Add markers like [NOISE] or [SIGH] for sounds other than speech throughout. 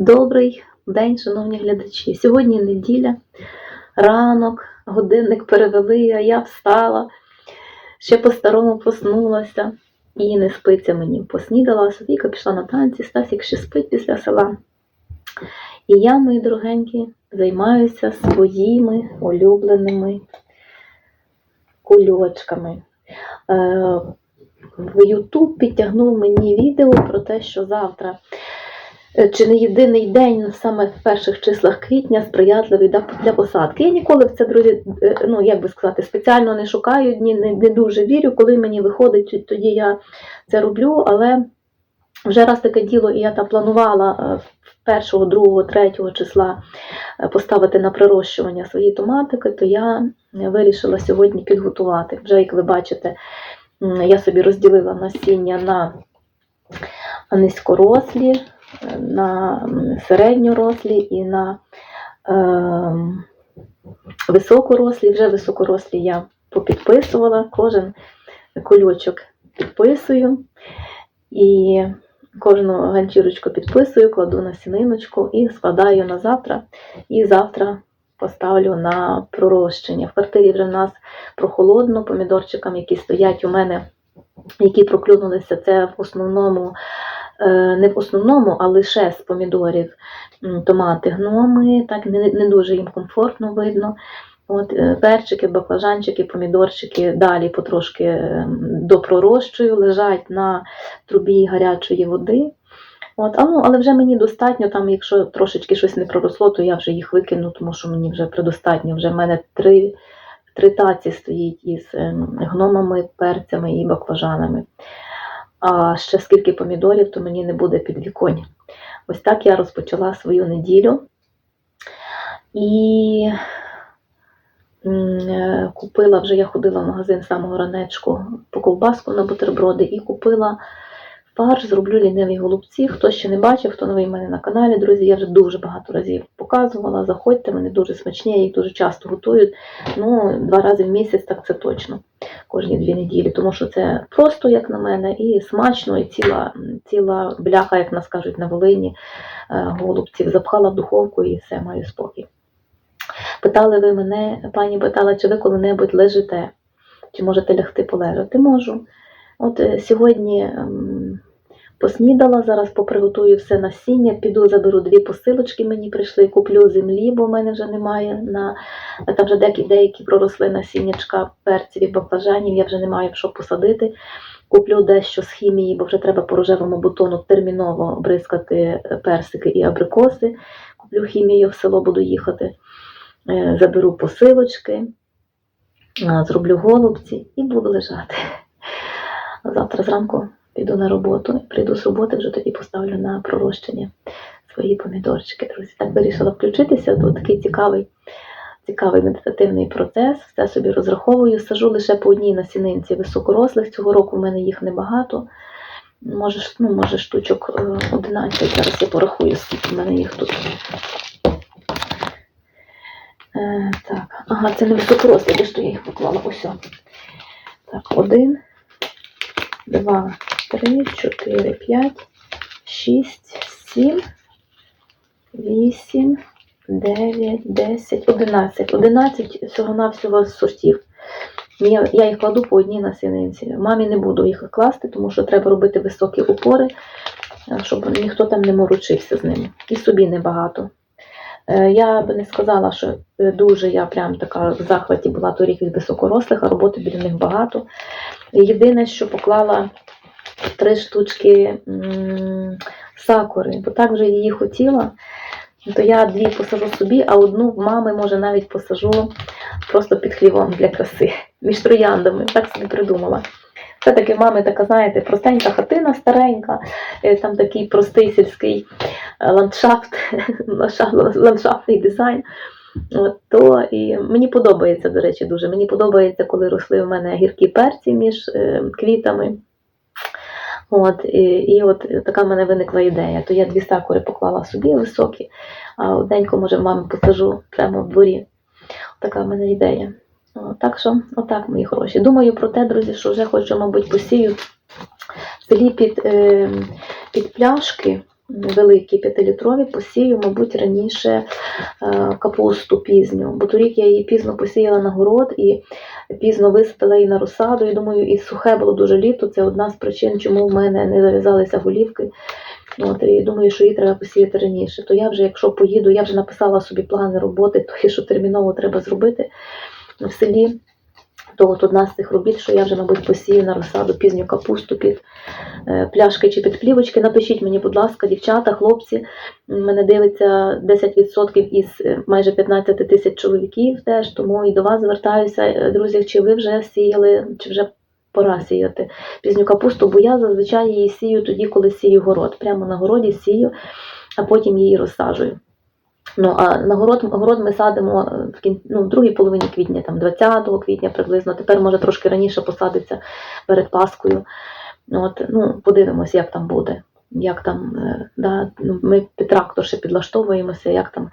Добрий день, шановні глядачі. Сьогодні неділя, ранок, годинник перевели, а я встала, ще по-старому проснулася і не спиться мені. Поснідала, Софійка пішла на танці, Стасік ще спить після села. І я, мої дорогенькі, займаюся своїми улюбленими кульочками. Е, В YouTube підтягнув мені відео про те, що завтра чи не єдиний день, саме в перших числах квітня, сприятливий для- посадки. Я ніколи в це, друзі, е, ну як би сказати, спеціально не шукаю, ні, не, дуже вірю. Коли мені виходить, тоді я це роблю, але вже раз таке діло, і я там планувала е, першого, другого, третього числа е, поставити на прирощування свої томатики, то я е, вирішила сьогодні підготувати. Вже, як ви бачите, я собі розділила насіння на низькорослі, е, на середньорослі і на е, високорослі. Вже високорослі я попідписувала, кожен кульочок підписую. І кожну ганчірочку підписую, кладу на сіниночку і складаю на завтра. І завтра поставлю на пророщення. В квартирі вже в нас прохолодно, помідорчикам, які стоять у мене, які проклюнулися, це в основному, не в основному, а лише з помідорів томати гноми, так не, не дуже їм комфортно видно. От, е, перчики, баклажанчики, помідорчики далі потрошки е, допророщую, лежать на трубі гарячої води. От, а, ну, але вже мені достатньо, там, якщо трошечки щось не проросло, то я вже їх викину, тому що мені вже предостатньо. Вже в мене три, три таці стоїть із ем, гномами, перцями і баклажанами. А ще скільки помідорів, то мені не буде підвіконня. Ось так я розпочала свою неділю. І е, купила вже я ходила в магазин самого ранечку по ковбаску на бутерброди і купила фарш, зроблю ліниві голубці. Хто ще не бачив, хто новий в мене на каналі, друзі, я вже дуже багато разів показувала. Заходьте, вони дуже смачні, я їх дуже часто готую. Ну, два рази в місяць, так це точно, кожні дві неділі, тому що це просто, як на мене, і смачно, і ціла, ціла бляха, як нас кажуть на Волині, е, голубців. Запхала в духовку і все, маю спокій. Питали ви мене, пані питала, чи ви коли-небудь лежите, чи можете лягти полежати? Можу. От е, сьогодні ем, поснідала, зараз поприготую все насіння, піду заберу дві посилочки, мені прийшли, куплю землі, бо в мене вже немає. На, там вже деякі, деякі проросли насіннячка перців і баклажанів, я вже не маю що посадити. Куплю дещо з хімії, бо вже треба по рожевому бутону терміново бризкати е, персики і абрикоси. Куплю хімію, в село буду їхати. Е, Заберу посилочки, зроблю голубці і буду лежати. Завтра зранку піду на роботу, прийду з роботи, вже тоді поставлю на пророщення свої помідорчики. Друзі, так вирішила включитися. Тут такий цікавий, цікавий медитативний процес. Все собі розраховую. Сажу лише по одній насінинці високорослих. Цього року в мене їх небагато. Може, ну, може штучок е, 11. Зараз я порахую, скільки в мене їх тут. Е, так, ага, це не високорослі, де ж то я їх поклала? Ось. Так, один, два, три, чотири, п'ять, шість, сім, вісім, дев'ять, десять, одинадцять. Одинадцять всього-навсього сортів. Я, їх кладу по одній насінинці. Мамі не буду їх класти, тому що треба робити високі опори, е, щоб ніхто там не морочився з ними. І собі небагато. Е, Я би не сказала, що е, дуже я прям така в захваті була торік від високорослих, а роботи біля них багато. Єдине, що поклала три штучки сакури, бо так вже її хотіла. То я дві посажу собі, а одну в мами, може, навіть посажу просто під хлівом для краси, між трояндами. Так собі придумала. Все-таки в мами така, знаєте, простенька хатина старенька, е, там такий простий сільський е, ландшафт, [LAUGHS] ландшафт- ландшафтний дизайн. То і мені подобається, до речі, дуже. Мені подобається, коли росли в мене гіркі перці між е, квітами. От, і, і от така в мене виникла ідея. То я дві сакури поклала собі високі, а одненько, може, мамі посажу прямо в дворі. Така в мене ідея. Так що, отак, мої хороші. Думаю про те, друзі, що вже хочу, мабуть, посію в селі під, е, під пляшки великі, п'ятилітрові, посію, мабуть, раніше е, капусту пізню. Бо торік я її пізно посіяла на город і пізно висадила її на розсаду. І думаю, і сухе було дуже літо. Це одна з причин, чому в мене не зав'язалися голівки. От, і думаю, що її треба посіяти раніше. То я вже, якщо поїду, я вже написала собі плани роботи, то що терміново треба зробити в селі. То от одна з цих робіт, що я вже, мабуть, посію на розсаду пізню капусту під е, пляшки чи під плівочки. Напишіть мені, будь ласка, дівчата, хлопці. Мене дивиться 10% із е, майже 15 тисяч чоловіків теж, тому і до вас звертаюся, Е, друзі, чи ви вже сіяли, чи вже пора сіяти пізню капусту, бо я зазвичай її сію тоді, коли сію город. Прямо на городі сію, а потім її розсаджую. Ну, а на город, город ми садимо е, в кін... ну, в другій половині квітня, там 20 квітня приблизно. Тепер може трошки раніше посадиться перед Паскою. От, ну, подивимось, як там буде. Як там, е, да, ну, ми під трактор ще підлаштовуємося, як там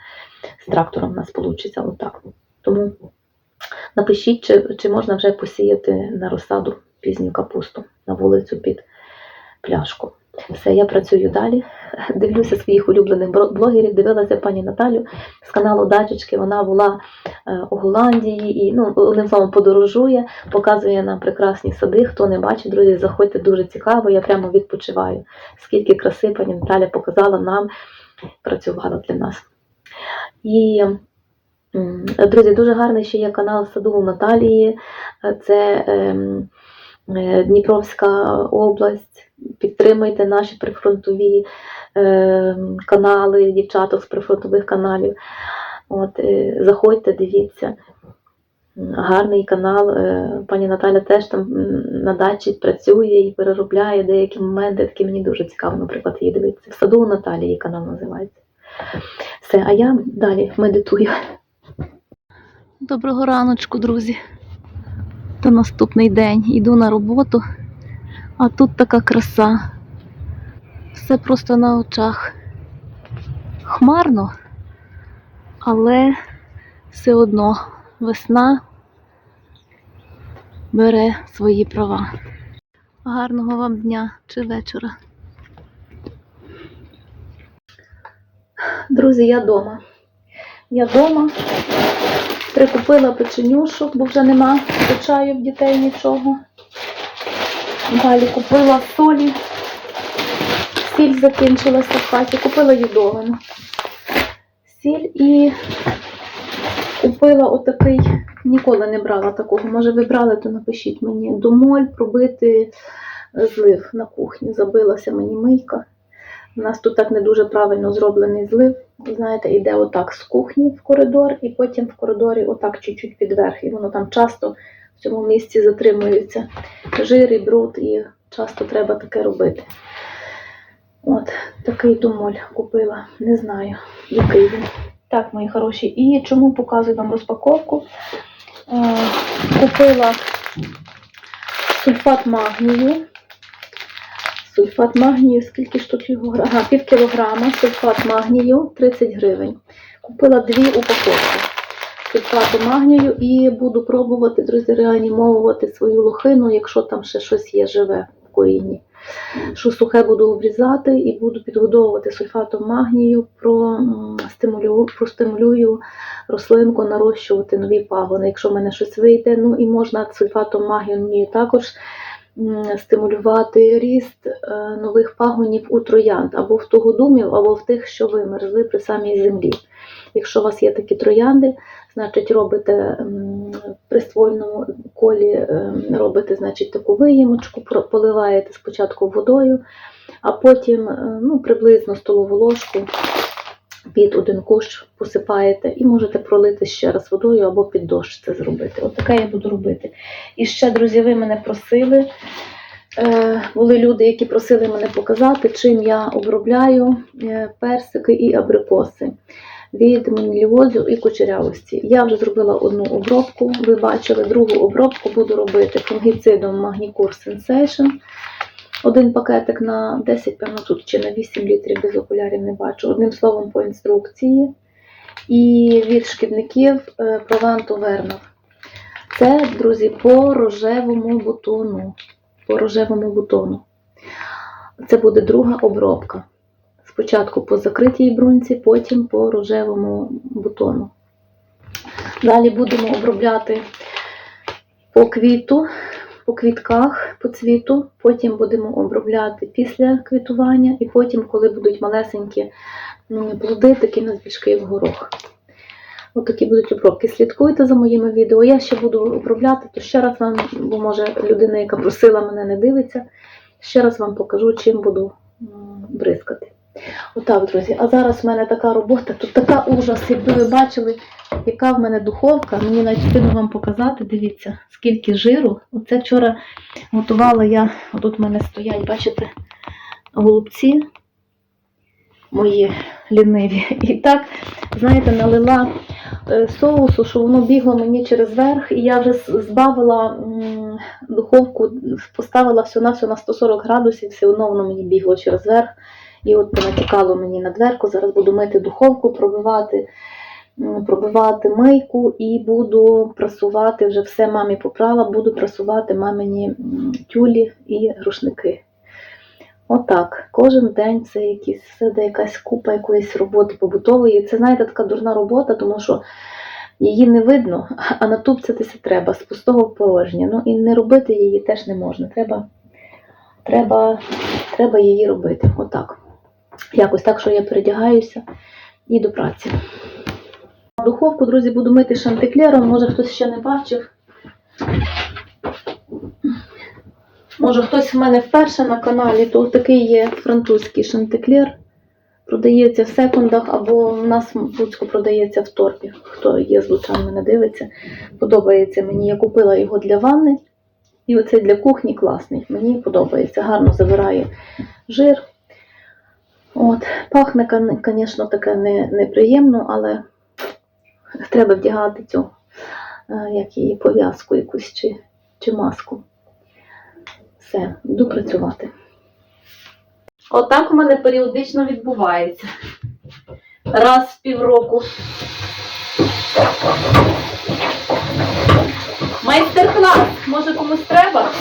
з трактором у нас вийде. Отак. Тому напишіть, чи, чи можна вже посіяти на розсаду пізню капусту на вулицю під пляшку. Все, я працюю далі. Дивлюся своїх улюблених блогерів. Дивилася пані Наталю з каналу Дачечки. Вона була е, у Голландії і ну, одним словом подорожує, показує нам прекрасні сади. Хто не бачить, друзі, заходьте дуже цікаво. Я прямо відпочиваю. Скільки краси пані Наталя показала нам, працювала для нас. І друзі, дуже гарний ще є канал саду у Наталії. Це ем, е, Дніпровська область. Підтримуйте наші прифронтові е, канали, дівчаток з прифронтових каналів. От, е, заходьте, дивіться. Гарний канал. е, Пані Наталя теж там на дачі працює і переробляє деякі моменти, такі мені дуже цікаво, наприклад, її дивитися. В саду у Наталі її канал називається. Все, а я далі медитую. Доброго раночку, друзі. То наступний день. Іду на роботу, а тут така краса. Все просто на очах. Хмарно, але все одно весна бере свої права. Гарного вам дня чи вечора. Друзі, я вдома. Я вдома прикупила печенюшок, бо вже нема до чаю в дітей нічого. Далі купила солі. Сіль закінчилася в хаті, купила юдовану. Сіль і купила отакий, ніколи не брала такого. Може ви брали, то напишіть мені. Домоль пробити злив на кухні. Забилася мені мийка. У нас тут так не дуже правильно зроблений злив. Знаєте, йде отак з кухні в коридор, і потім в коридорі отак чуть-чуть підверх. І воно там часто в цьому місці затримується жир і бруд, і часто треба таке робити. От, такий думоль купила. Не знаю, який він. Так, мої хороші. І чому показую вам розпаковку? Е, купила сульфат магнію. Сульфат магнію, скільки штук його? гра- пів кілограма сульфат магнію 30 гривень. Купила дві упаковки сульфату магнію і буду пробувати, друзі, реанімовувати свою лохину, якщо там ще щось є живе в корінні. Що сухе буду обрізати і буду підгодовувати сульфатом магнію, простимулюю, простимулюю рослинку нарощувати нові пагони, якщо в мене щось вийде. Ну і можна сульфатом магнію також стимулювати ріст е, нових пагонів у троянд або в тугодумів, або в тих, що вимерзли при самій землі. Якщо у вас є такі троянди, значить робите при ствольному колі, ем, робите значить, таку виємочку, поливаєте спочатку водою, а потім е, ну, приблизно столову ложку під один кущ посипаєте і можете пролити ще раз водою або під дощ це зробити. От я буду робити. І ще, друзі, ви мене просили. Е, були люди, які просили мене показати, чим я обробляю е, персики і абрикоси від моніліозу і кучерявості. Я вже зробила одну обробку, ви бачили, другу обробку буду робити фунгіцидом Magnicure Sensation. Один пакетик на 10, певно, тут чи на 8 літрів без окулярів не бачу. Одним словом, по інструкції. І від шкідників е, Provanto Vernov. Це, друзі, по рожевому бутону. По рожевому бутону. Це буде друга обробка. Спочатку по закритій брунці, потім по рожевому бутону. Далі будемо обробляти по квіту, по квітках, по цвіту, потім будемо обробляти після квітування, і потім, коли будуть малесенькі плоди, такі на збіжки як горох. Отакі будуть обробки. Слідкуйте за моїми відео. Я ще буду обробляти, то ще раз вам, бо може людина, яка просила мене, не дивиться. Ще раз вам покажу, чим буду бризкати. Отак, друзі. А зараз в мене така робота, тут така ужас, якби ви бачили, яка в мене духовка. Мені навіть встигну вам показати, дивіться, скільки жиру. Оце вчора готувала я, отут в мене стоять, бачите, голубці мої ліниві. І так, знаєте, налила е, соусу, що воно бігло мені через верх, і я вже збавила духовку, поставила все на все на 140 градусів, все одно воно мені бігло через верх. І от понатікало мені на дверку. Зараз буду мити духовку, пробивати, пробивати мийку і буду прасувати вже все мамі поправа, буду прасувати мамині тюлі і рушники. Отак. Кожен день це якісь де якась купа якоїсь роботи побутової. Це, знаєте, така дурна робота, тому що її не видно, а натупцятися треба з пустого в порожнє. Ну і не робити її теж не можна. Треба, треба, треба її робити. Отак. Якось так, що я передягаюся і до праці. Духовку, друзі, буду мити шантиклером. Може хтось ще не бачив. Може хтось в мене вперше на каналі, то такий є французький шантиклер. Продається в секундах або в нас в Луцьку продається в торпі. Хто є з лучан, мене дивиться. Подобається мені. Я купила його для ванни. І оцей для кухні класний. Мені подобається. Гарно забирає жир. От. Пахне, звісно, таке не, неприємно, але треба вдягати цю, е, як її, пов'язку якусь чи, чи маску. Все, йду працювати. Отак у мене періодично відбувається. Раз в півроку. Майстер-клас, може комусь треба?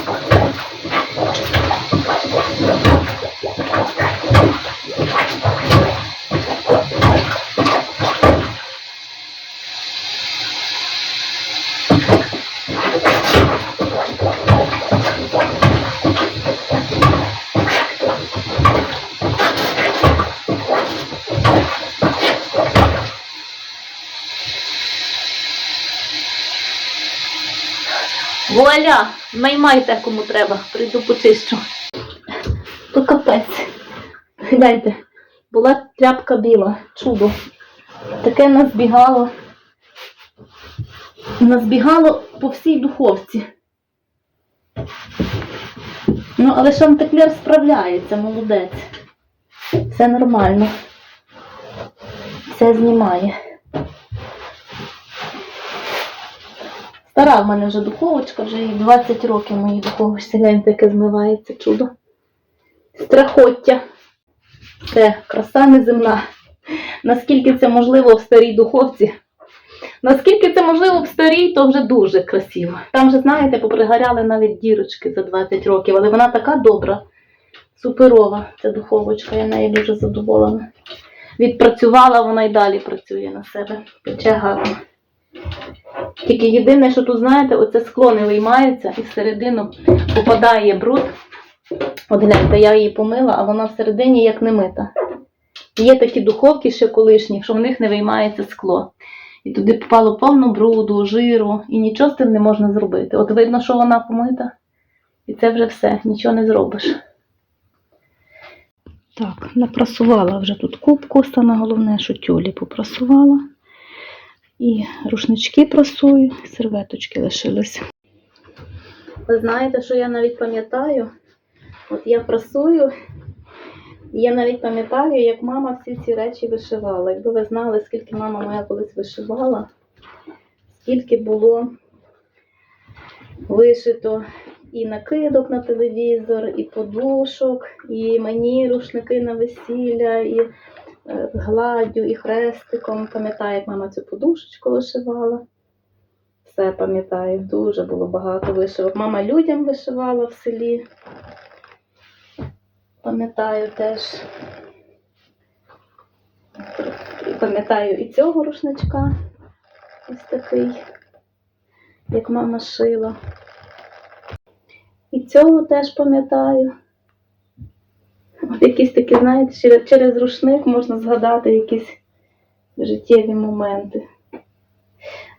Вуаля, наймайте кому треба, прийду почищу. То капець. Гляньте, була тряпка біла, чудо. Таке назбігало. Назбігало по всій духовці. Ну, але шантеклер справляється, молодець. Все нормально. Все знімає. Стара в мене вже духовочка, вже їй 20 років моїй духовочці. Гляньте, яке змивається чудо. Страхоття. Це краса неземна. Наскільки це можливо в старій духовці? Наскільки це можливо в старій, то вже дуже красиво. Там вже, знаєте, попригоряли навіть дірочки за 20 років, але вона така добра, суперова, ця духовочка, я нею дуже задоволена. Відпрацювала, вона й далі працює на себе. Пече гарно. Тільки єдине, що тут, знаєте, оце скло не виймається і всередину попадає бруд. От гляньте, я її помила, а вона всередині як не мита. Є такі духовки ще колишні, що в них не виймається скло. І туди попало повно бруду, жиру, і нічого з тим не можна зробити. От видно, що вона помита, і це вже все, нічого не зробиш. Так, напрасувала вже тут кубку, саме головне, що тюлі попрасувала. І рушнички прасую, серветочки лишилися. Ви знаєте, що я навіть пам'ятаю? От я прасую, і я навіть пам'ятаю, як мама всі ці речі вишивала. Якби ви знали, скільки мама моя колись вишивала, скільки було вишито і накидок на телевізор, і подушок, і мені рушники на весілля, і гладдю, і хрестиком. Пам'ятаю, як мама цю подушечку вишивала. Все пам'ятаю, дуже було багато вишивок. Мама людям вишивала в селі. Пам'ятаю теж. пам'ятаю і цього рушничка. Ось такий, як мама шила. І цього теж пам'ятаю. Якісь такі, знаєте, через, рушник можна згадати якісь життєві моменти.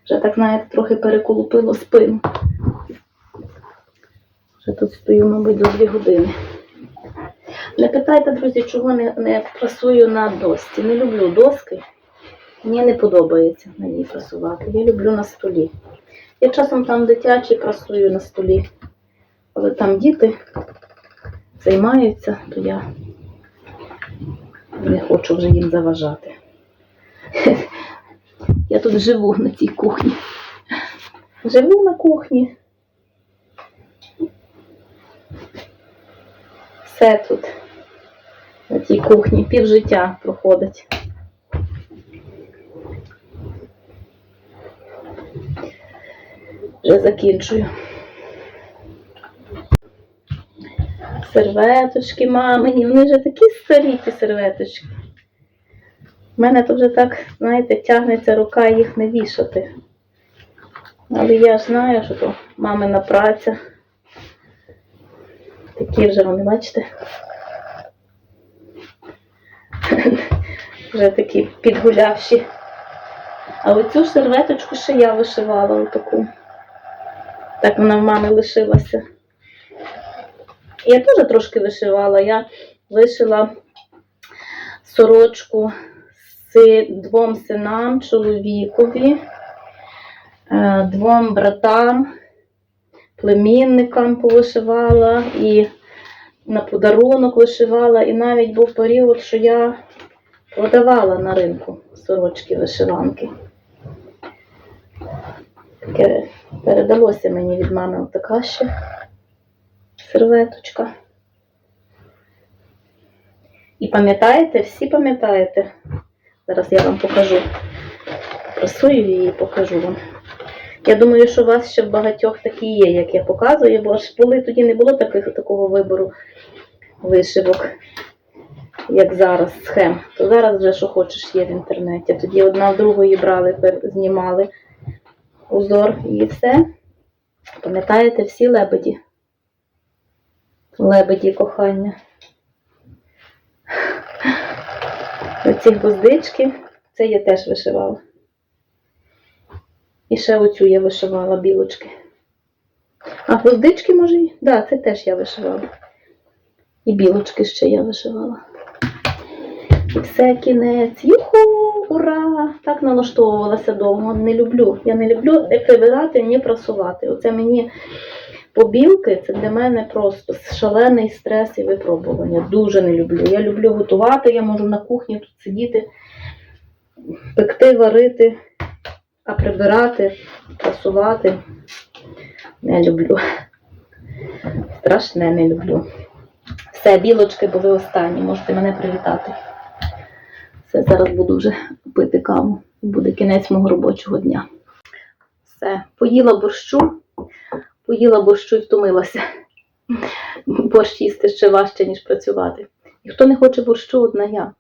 Вже так, знаєте, трохи переколупило спину. Вже тут стою, мабуть, до дві години. Не питайте, друзі, чого не, не прасую на досці. Не люблю доски. Мені не подобається на ній прасувати. Я люблю на столі. Я часом там дитячі прасую на столі. Але там діти займаються, то я не хочу вже їм заважати. [LAUGHS] Я тут живу на цій кухні. Живу на кухні. Все тут на цій кухні пів життя проходить. Вже закінчую. Серветочки мамині, вони вже такі старі ті серветочки. У мене то вже так, знаєте, тягнеться рука їх не вішати. Але я ж знаю, що то мамина праця. Такі вже вони, бачите? [LAUGHS] Вже такі підгулявші. А оцю серветочку ще я вишивала отаку. Так вона в мами лишилася. Я теж трошки вишивала. Я вишила сорочку з двом синам, чоловікові, е, двом братам, племінникам повишивала і на подарунок вишивала. І навіть був період, що я продавала на ринку сорочки вишиванки. Таке передалося мені від мами така ще серветочка. І пам'ятаєте, всі пам'ятаєте? Зараз я вам покажу. Прасую її і покажу вам. Я думаю, що у вас ще в багатьох такі є, як я показую, бо ж коли тоді не було таких, такого вибору вишивок, як зараз, схем. То зараз вже що хочеш є в інтернеті. Тоді одна в другої брали, знімали узор і все. Пам'ятаєте всі лебеді? Лебеді кохання. Оці гвоздички, це я теж вишивала. І ще оцю я вишивала білочки. А гвоздички, може, і? Да, це теж я вишивала. І білочки ще я вишивала. І все, кінець. Юху! Ура! Так налаштовувалася довго. Не люблю. Я не люблю прибирати, ні прасувати. Оце мені побілки, це для мене просто шалений стрес і випробування. Дуже не люблю. Я люблю готувати, я можу на кухні тут сидіти, пекти, варити, а прибирати, прасувати не люблю. Страшне не люблю. Все, білочки були останні, можете мене привітати. Все, зараз буду вже пити каву. Буде кінець мого робочого дня. Все, поїла борщу, поїла борщу і втомилася. Борщ їсти ще важче, ніж працювати. І хто не хоче борщу, одна я.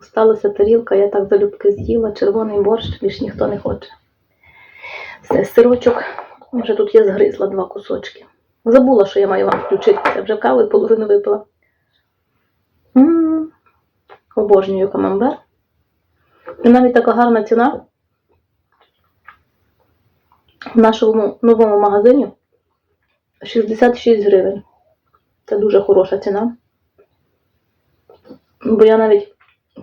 Осталася тарілка, я так залюбки з'їла, червоний борщ, більш ніхто не хоче. Все, сирочок, вже тут я згризла два кусочки. Забула, що я маю вам включитися. Вже каву і половину випила. М, Обожнюю камамбер. І навіть така гарна ціна в нашому новому магазині 66 гривень. Це дуже хороша ціна. Бо я навіть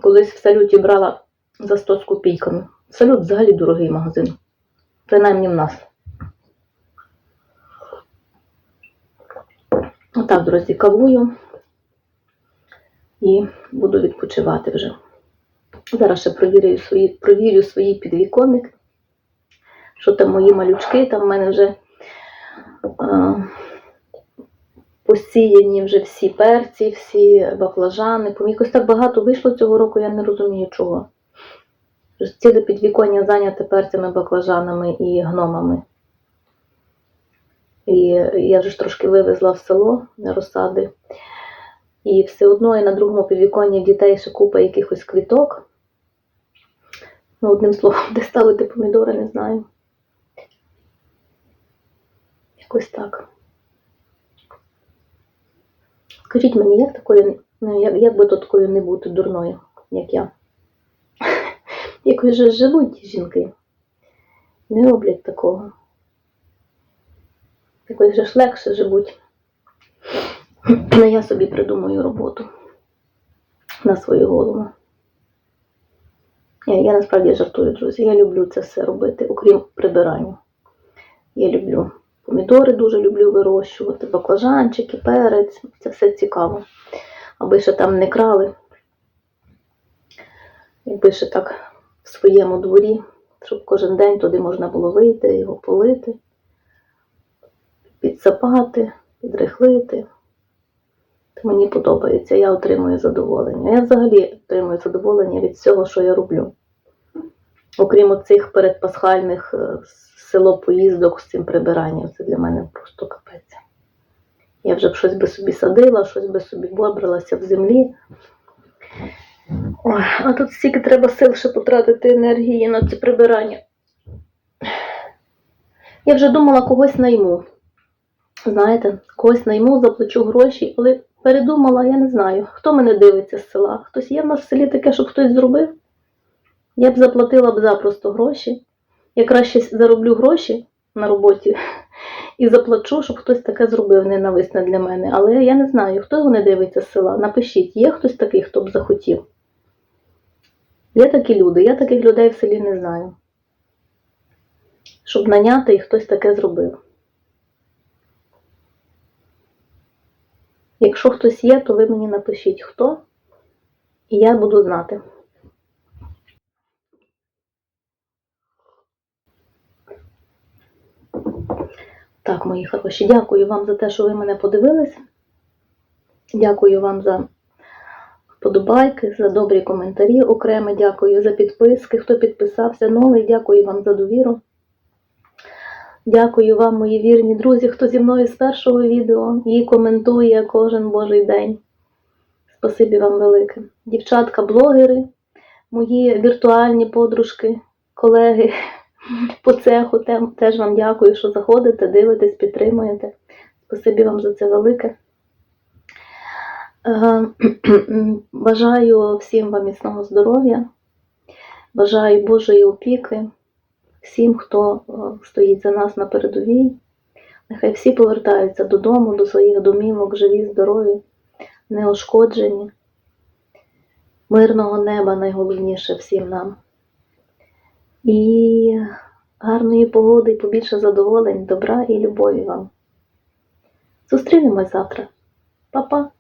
колись в салюті брала за 100 з копійками. Салют взагалі дорогий магазин. Принаймні в нас. Отак, друзі, кавую і буду відпочивати вже. Зараз ще провірю свої, провірю свій підвіконник, що там мої малючки, там в мене вже посіяні вже всі перці, всі баклажани. Якось так багато вийшло цього року, я не розумію чого. Ціле підвіконня зайняте перцями, баклажанами і гномами. І я вже ж трошки вивезла в село на розсади. І все одно і на другому підвіконні дітей ще купа якихось квіток. Ну, одним словом, [LAUGHS] де ставити помідори, не знаю. Якось так. Скажіть мені, як такою, ну, як, як би то такою не бути дурною, як я? [LAUGHS] Якось же живуть ті жінки. Не роблять такого. Якось же ж легше живуть. Ну, я собі придумаю роботу на свою голову. Я, я насправді жартую, друзі. Я люблю це все робити, окрім прибирання. Я люблю помідори, дуже люблю вирощувати, баклажанчики, перець. Це все цікаво. Аби ще там не крали. Якби ще так в своєму дворі, щоб кожен день туди можна було вийти, його полити, підсапати, підрихлити. То мені подобається, я отримую задоволення. Я взагалі отримую задоволення від всього, що я роблю. Окрім оцих передпасхальних е, село поїздок з цим прибиранням, це для мене просто капець. Я вже б щось би собі садила, щось би собі бобрилася в землі. Ой, а тут стільки треба сил ще потратити енергії на це прибирання. Я вже думала когось найму. Знаєте, когось найму, заплачу гроші, але передумала, я не знаю, хто мене дивиться з села. Хтось є в нас в селі таке, щоб хтось зробив. Я б заплатила б запросто гроші. Я краще зароблю гроші на роботі і заплачу, щоб хтось таке зробив ненависне для мене. Але я не знаю, хто його не дивиться з села. Напишіть, є хтось такий, хто б захотів. Є такі люди, я таких людей в селі не знаю. Щоб наняти і хтось таке зробив. Якщо хтось є, то ви мені напишіть хто, і я буду знати. Так, мої хороші, дякую вам за те, що ви мене подивились. Дякую вам за вподобайки, за добрі коментарі окремо. Дякую за підписки. Хто підписався новий, дякую вам за довіру. Дякую вам, мої вірні друзі, хто зі мною з першого відео і коментує кожен божий день. Спасибі вам велике. Дівчатка-блогери, мої віртуальні подружки, колеги по цеху, теж вам дякую, що заходите, дивитесь, підтримуєте. Спасибі вам за це велике. Е, [CLEARS THROAT] Бажаю всім вам міцного здоров'я, бажаю Божої опіки, всім, хто е, стоїть за нас на передовій. Нехай всі повертаються додому, до своїх домівок, живі, здорові, неушкоджені. Мирного неба найголовніше всім нам. І гарної погоди, і побільше задоволень, добра і любові вам. Зустрінемось завтра. Па-па!